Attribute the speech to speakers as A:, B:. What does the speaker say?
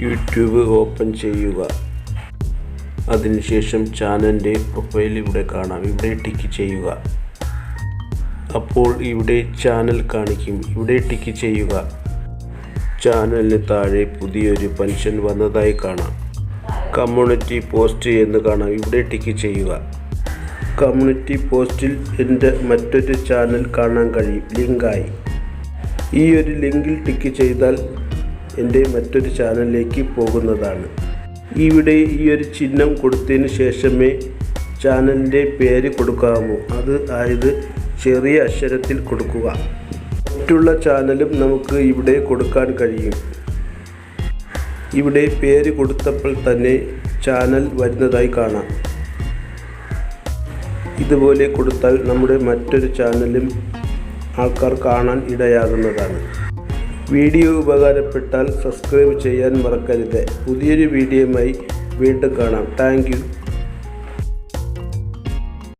A: YouTube open ചെയ്യുക. അതിനുശേഷം ചാനലിന്റെ പ്രൊഫൈൽ ഇവിടെ കാണാം. ഇവിടെ ടിക്ക് ചെയ്യുക. അപ്പോൾ ഇവിടെ ചാനൽ കാണിക്കും. ഇവിടെ ടിക്ക് ചെയ്യുക. ചാനലിന് താഴെ പുതിയൊരു പെൻഷൻ വന്നതായി കാണാം. കമ്മ്യൂണിറ്റി പോസ്റ്റ് എന്ന് കാണാം. ഇവിടെ ടിക്ക് ചെയ്യുക. കമ്മ്യൂണിറ്റി പോസ്റ്റിൽ എന്റെ മറ്റൊരു ചാനൽ കാണാൻ കഴിയും. ലിങ്കായി. ഈ ഒരു ലിങ്കിൽ ടിക്ക് ചെയ്താൽ എന്റെ മറ്റൊരു ചാനലിലേക്ക് പോകുന്നതാണ്. ഇവിടെ ഈ ഒരു ചിഹ്നം കൊടുത്തതിന് ശേഷമേ ചാനലിന്റെ പേര് കൊടുക്കാമോ അത് ആയത് ചെറിയ അക്ഷരത്തിൽ കൊടുക്കുക. മറ്റുള്ള ചാനലും നമുക്ക് ഇവിടെ കൊടുക്കാൻ കഴിയും. ഇവിടെ പേര് കൊടുത്തപ്പോൾ തന്നെ ചാനൽ വരുന്നതായി കാണാം. ഇതുപോലെ കൊടുത്താൽ നമ്മുടെ മറ്റൊരു ചാനലും ആൾക്കാർ കാണാൻ ഇടയാകുന്നതാണ്. വീഡിയോ ഉപകാരപ്പെട്ടാൽ സബ്സ്ക്രൈബ് ചെയ്യാൻ മറക്കരുത്. പുതിയൊരു വീഡിയോയുമായി വീണ്ടും കാണാം. താങ്ക്